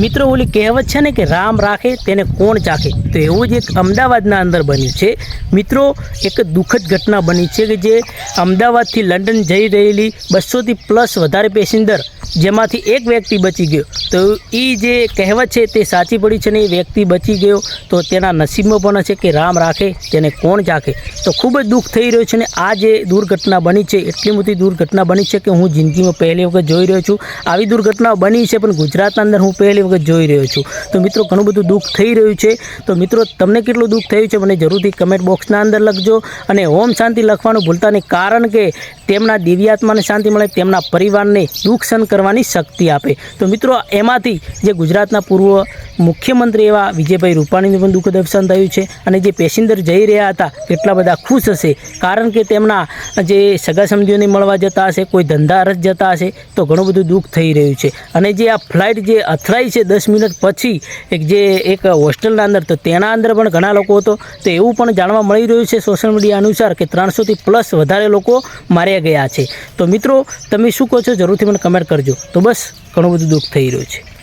મિત્રો, ઓલી કહેવત છે ને કે રામ રાખે તેને કોણ ચાખે? તો એવું જ એક અમદાવાદના અંદર બન્યું છે. મિત્રો, એક દુઃખદ ઘટના બની છે કે જે અમદાવાદથી લંડન જઈ રહેલી બસોથી પ્લસ વધારે પેસેન્જર જેમાંથી એક વ્યક્તિ બચી ગયો. તો એ જે કહેવત છે તે સાચી પડી છે ને એ વ્યક્તિ બચી ગયો તો તેના નસીબમાં પણ છે કે રામ રાખે, તેને કોણ ચાખે? તો ખૂબ જ દુઃખ થઈ રહ્યું છે ને આ જે દુર્ઘટના બની છે, એટલી મોટી દુર્ઘટના બની છે કે હું જિંદગીમાં પહેલી વખત જોઈ રહ્યો છું. આવી દુર્ઘટના બની છે પણ ગુજરાતના અંદર હું પહેલી વખત જોઈ રહ્યો છું. તો મિત્રો, ઘણું બધું દુઃખ થઈ રહ્યું છે. તો મિત્રો, તમને કેટલું દુઃખ થયું છે મને જરૂરથી કમેન્ટ બોક્સના અંદર લખજો અને ઓમ શાંતિ લખવાનું ભૂલતા નહીં. કારણ કે તેમના દિવ્યાત્માને શાંતિ મળે, તેમના પરિવારને દુઃખ સહન કરવાની શક્તિ આપે. તો મિત્રો એમાંથી જે ગુજરાતના પૂર્વ મુખ્યમંત્રી એવા વિજયભાઈ રૂપાણીનું પણ દુઃખદ અવસાન થયું છે અને જે પેસેન્જર જઈ રહ્યા હતા, કેટલા બધા ખુશ હશે? કારણ કે તેમના જે સગા સમજીઓને મળવા જતા હશે, કોઈ ધંધા અરજ જતા હશે, તો ઘણું બધું દુઃખ થઈ રહ્યું છે. અને જે આ ફ્લાઇટ જે અથડાઈ છે દસ મિનિટ પછી, એક જે એક હોસ્ટેલના અંદર, તો તેના અંદર પણ ઘણા લોકો હતો, તો એવું પણ જાણવા મળી રહ્યું છે સોશિયલ મીડિયા અનુસાર કે ત્રણસોથી પ્લસ વધારે લોકો માર્યા ગયા છે. તો મિત્રો, તમે શું કહો છો? જરૂરથી મને કમેન્ટ કરજો. તો બસ, ઘણું બધું દુઃખ થઈ રહ્યું છે.